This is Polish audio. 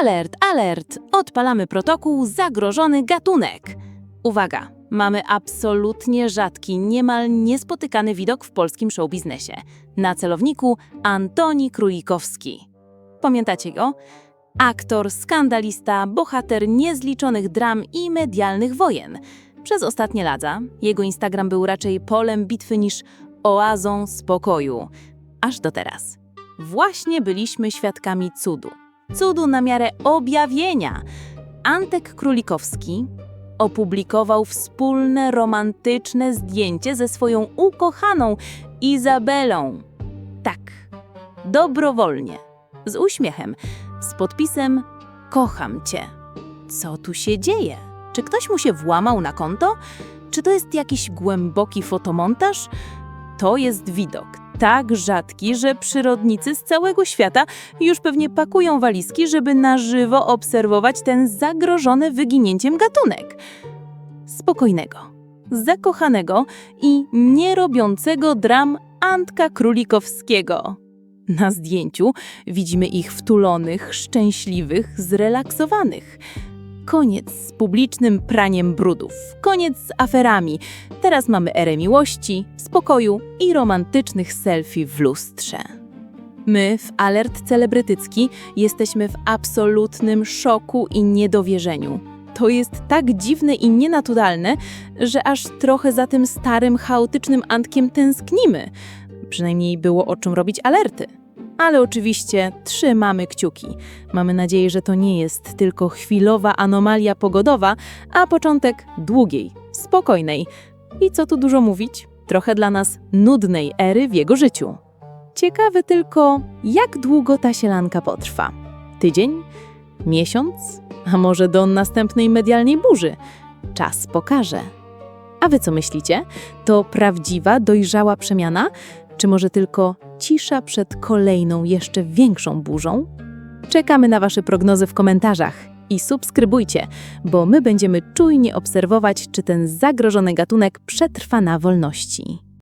Alert, alert! Odpalamy protokół zagrożony gatunek. Uwaga, mamy absolutnie rzadki, niemal niespotykany widok w polskim showbiznesie. Na celowniku Antoni Królikowski. Pamiętacie go? Aktor, skandalista, bohater niezliczonych dram i medialnych wojen. Przez ostatnie lata jego Instagram był raczej polem bitwy niż oazą spokoju. Aż do teraz. Właśnie byliśmy świadkami cudu. Cudu na miarę objawienia. Antek Królikowski opublikował wspólne romantyczne zdjęcie ze swoją ukochaną Izabelą. Tak, dobrowolnie, z uśmiechem, z podpisem Kocham cię. Co tu się dzieje? Czy ktoś mu się włamał na konto? Czy to jest jakiś głęboki fotomontaż? To jest widok tak rzadki, że przyrodnicy z całego świata już pewnie pakują walizki, żeby na żywo obserwować ten zagrożony wyginięciem gatunek. Spokojnego, zakochanego i nie robiącego dram Antka Królikowskiego. Na zdjęciu widzimy ich wtulonych, szczęśliwych, zrelaksowanych. Koniec z publicznym praniem brudów, koniec z aferami. Teraz mamy erę miłości, spokoju i romantycznych selfie w lustrze. My w Alert Celebrytycki jesteśmy w absolutnym szoku i niedowierzeniu. To jest tak dziwne i nienaturalne, że aż trochę za tym starym, chaotycznym Antkiem tęsknimy. Przynajmniej było o czym robić alerty. Ale oczywiście trzymamy kciuki. Mamy nadzieję, że to nie jest tylko chwilowa anomalia pogodowa, a początek długiej, spokojnej i co tu dużo mówić, trochę dla nas nudnej ery w jego życiu. Ciekawe tylko, jak długo ta sielanka potrwa. Tydzień? Miesiąc? A może do następnej medialnej burzy? Czas pokaże. A wy co myślicie? To prawdziwa, dojrzała przemiana? Czy może tylko cisza przed kolejną, jeszcze większą burzą? Czekamy na Wasze prognozy w komentarzach i subskrybujcie, bo my będziemy czujnie obserwować, czy ten zagrożony gatunek przetrwa na wolności.